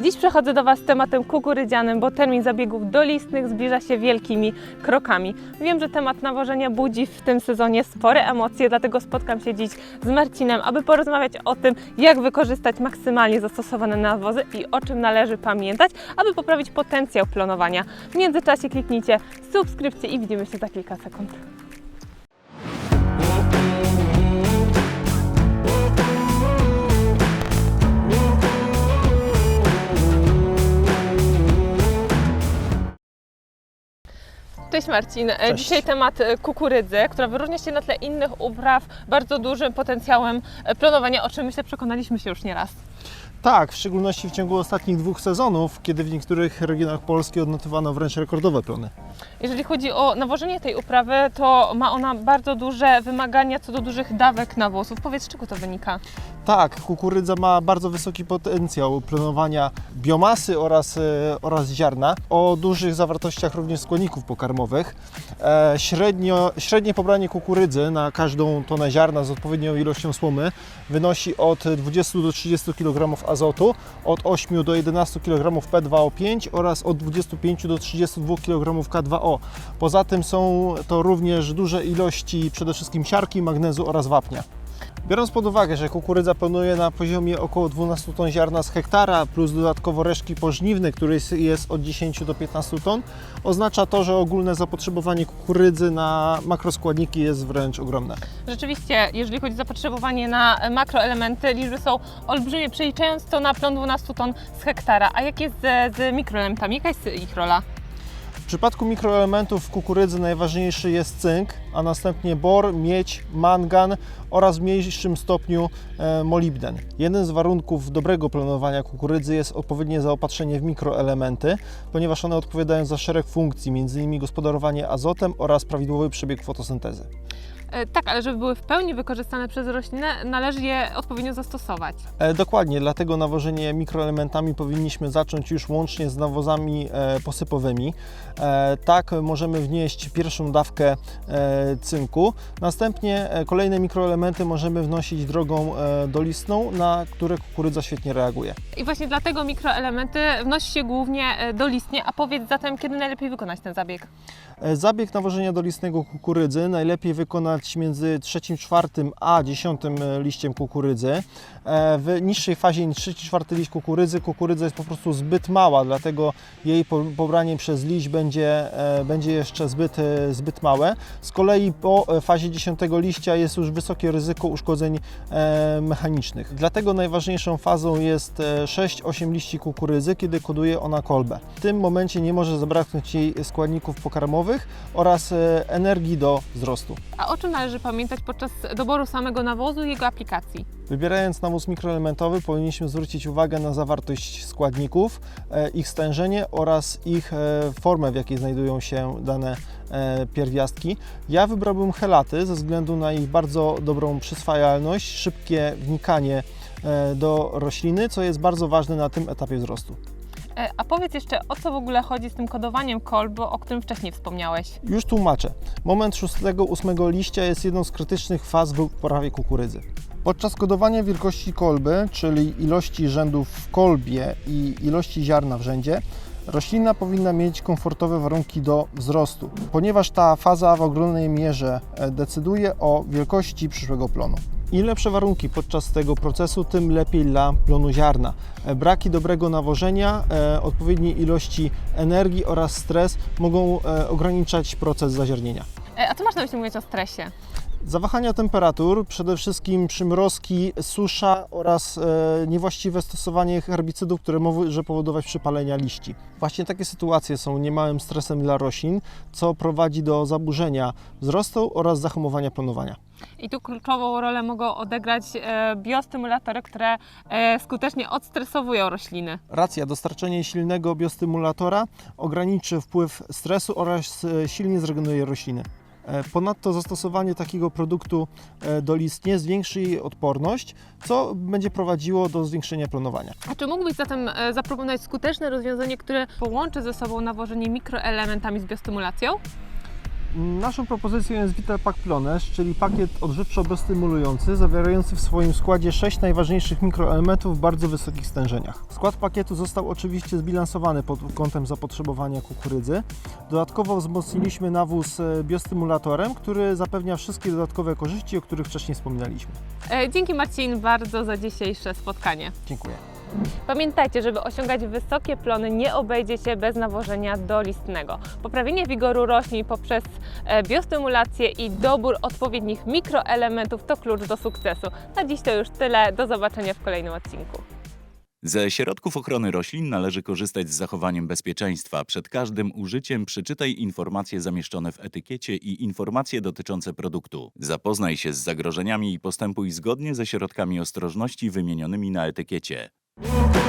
Dziś przechodzę do Was z tematem kukurydzianym, bo termin zabiegów dolistnych zbliża się wielkimi krokami. Wiem, że temat nawożenia budzi w tym sezonie spore emocje, dlatego spotkam się dziś z Marcinem, aby porozmawiać o tym, jak wykorzystać maksymalnie zastosowane nawozy i o czym należy pamiętać, aby poprawić potencjał planowania. W międzyczasie kliknijcie subskrypcję i widzimy się za kilka sekund. Cześć Marcin. E, Cześć. Dzisiaj temat e, kukurydzy, która wyróżnia się na tle innych upraw bardzo dużym potencjałem e, planowania, o czym myślę przekonaliśmy się już nieraz. Tak, w szczególności w ciągu ostatnich dwóch sezonów, kiedy w niektórych regionach Polski odnotowano wręcz rekordowe plony. Jeżeli chodzi o nawożenie tej uprawy, to ma ona bardzo duże wymagania co do dużych dawek nawozów. Powiedz, z czego to wynika? Tak, kukurydza ma bardzo wysoki potencjał planowania biomasy oraz, e, oraz ziarna o dużych zawartościach również składników pokarmowych. E, średnio, średnie pobranie kukurydzy na każdą tonę ziarna z odpowiednią ilością słomy wynosi od 20 do 30 kg azotu, od 8 do 11 kg P2O5 oraz od 25 do 32 kg K2O. Poza tym są to również duże ilości przede wszystkim siarki, magnezu oraz wapnia. Biorąc pod uwagę, że kukurydza planuje na poziomie około 12 ton ziarna z hektara, plus dodatkowo resztki pożniwne, które jest- od 10 do 15 ton, oznacza to, że ogólne zapotrzebowanie kukurydzy na makroskładniki jest wręcz ogromne. Rzeczywiście, jeżeli chodzi o zapotrzebowanie na makroelementy, liczby są olbrzymie, przeliczając to na plon 12 ton z hektara. A jak jest z, z mikroelementami? Jaka jest ich rola? W przypadku mikroelementów w kukurydzy najważniejszy jest cynk, a następnie bor, miedź, mangan oraz w mniejszym stopniu e, molibden. Jeden z warunków dobrego planowania kukurydzy jest odpowiednie zaopatrzenie w mikroelementy, ponieważ one odpowiadają za szereg funkcji, m.in. gospodarowanie azotem oraz prawidłowy przebieg fotosyntezy. E, Tak, ale żeby były w pełni wykorzystane przez roślinę, należy je odpowiednio zastosować. E, Dokładnie, dlatego nawożenie mikroelementami powinniśmy zacząć już łącznie z nawozami e, posypowymi. Tak możemy wnieść pierwszą dawkę cynku, następnie kolejne mikroelementy możemy wnosić drogą dolistną, na które kukurydza świetnie reaguje. I właśnie dlatego mikroelementy wnosi się głównie dolistnie, a powiedz zatem, kiedy najlepiej wykonać ten zabieg? Zabieg nawożenia dolistnego kukurydzy najlepiej wykonać między trzecim, czwartym a dziesiątym liściem kukurydzy. E, W niższej fazie niż trzeci, czwarty liść kukurydzy kukurydza jest po prostu zbyt mała, dlatego jej po- pobranie przez liść będzie, e, będzie jeszcze zbyt, e, zbyt małe. Z kolei po fazie dziesiątego liścia jest już wysokie ryzyko uszkodzeń mechanicznych. Dlatego najważniejszą fazą jest e, 6-8 liści kukurydzy, kiedy koduje ona kolbę. W tym momencie nie może zabraknąć jej składników pokarmowych oraz energii do wzrostu. A o czym należy pamiętać podczas doboru samego nawozu i jego aplikacji? Wybierając nawóz mikroelementowy powinniśmy zwrócić uwagę na zawartość składników, e, ich stężenie oraz ich e, formę, w jakiej znajdują się dane e, pierwiastki. Ja wybrałbym helaty ze względu na ich bardzo dobrą przyswajalność, szybkie wnikanie do rośliny, co jest bardzo ważne na tym etapie wzrostu. E, A powiedz jeszcze, o co w ogóle chodzi z tym kodowaniem kolb, o którym wcześniej wspomniałeś? Już tłumaczę. Moment 6-8 liścia jest jedną z krytycznych faz w uprawie kukurydzy. Podczas kodowania wielkości kolby, czyli ilości rzędów w kolbie i ilości ziarna w rzędzie, roślina powinna mieć komfortowe warunki do wzrostu, ponieważ ta faza w ogromnej mierze e, decyduje o wielkości przyszłego plonu. Im lepsze warunki podczas tego procesu, tym lepiej dla plonu ziarna. E, Braki dobrego nawożenia, e, odpowiedniej ilości energii oraz stres mogą e, ograniczać proces zaziarnienia. E, A co masz na myśli mówiąc o stresie? Zawahania temperatur, przede wszystkim przymrozki, susza oraz e, niewłaściwe stosowanie herbicydów, które może powodować przypalenia liści. Właśnie takie sytuacje są niemałym stresem dla roślin, co prowadzi do zaburzenia wzrostu oraz zahamowania planowania. I tu kluczową rolę mogą odegrać e, biostymulatory, które e, skutecznie odstresowują rośliny. Racja, dostarczenie silnego biostymulatora ograniczy wpływ stresu oraz e, silnie zregeneruje rośliny. E, Ponadto zastosowanie takiego produktu e, dolistnie zwiększy jej odporność, co będzie prowadziło do zwiększenia planowania. A czy mógłbyś zatem e, zaproponować skuteczne rozwiązanie, które połączy ze sobą nawożenie mikroelementami z biostymulacją? Naszą propozycją jest Vital Pack Plones, czyli pakiet odżywczo-bestymulujący, zawierający w swoim składzie 6 najważniejszych mikroelementów w bardzo wysokich stężeniach. Skład pakietu został oczywiście zbilansowany pod kątem zapotrzebowania kukurydzy. Dodatkowo wzmocniliśmy nawóz e, biostymulatorem, który zapewnia wszystkie dodatkowe korzyści, o których wcześniej wspominaliśmy. E, Dzięki Marcin bardzo za dzisiejsze spotkanie. Dziękuję. Pamiętajcie, żeby osiągać wysokie plony nie obejdzie się bez nawożenia dolistnego. Poprawienie wigoru roślin poprzez e, biostymulację i dobór odpowiednich mikroelementów to klucz do sukcesu. Na dziś to już tyle. Do zobaczenia w kolejnym odcinku. Ze środków ochrony roślin należy korzystać z zachowaniem bezpieczeństwa. Przed każdym użyciem przeczytaj informacje zamieszczone w etykiecie i informacje dotyczące produktu. Zapoznaj się z zagrożeniami i postępuj zgodnie ze środkami ostrożności wymienionymi na etykiecie. Yeah.